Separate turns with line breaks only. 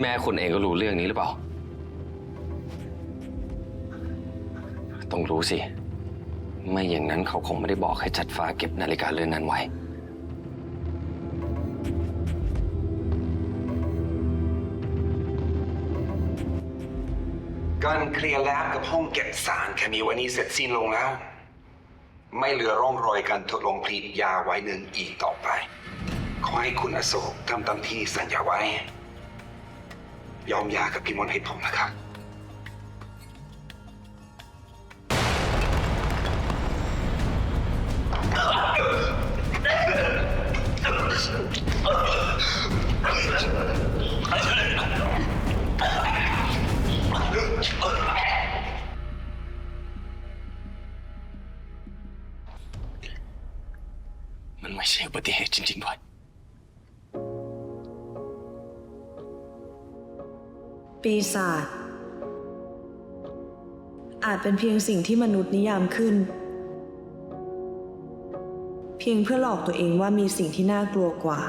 แม่คุณเองก็รู้เรื่องนี้หรือเปล่า ต้องรู้สิ ไม่อย่างนั้นเขาคงไม่ได้บอกให้จัดฟ้าเก็บนาฬิกาเรือนนั้นไว้
การเคลียร์แลบกับห้องเก็บสารเคมีวันนี้เสร็จสิ้นลงแล้ว ไม่เหลือร่องรอยการทดลองผลิตยาไว้หนึ่งอีกต่อไป ขอให้คุณอโศกทำตามที่สัญญาไว้ ยอมหยากับพี่มนต์ให้ผมนะครับ
มันไม่ใช่อุบัติเหตุจริงๆด้วย
ปีศาจอาจเป็นเพียงสิ่งที่มนุษย์นิยามขึ้น เพียงเพื่อหลอกตัวเองว่ามีสิ่งที่น่ากลัวกว่า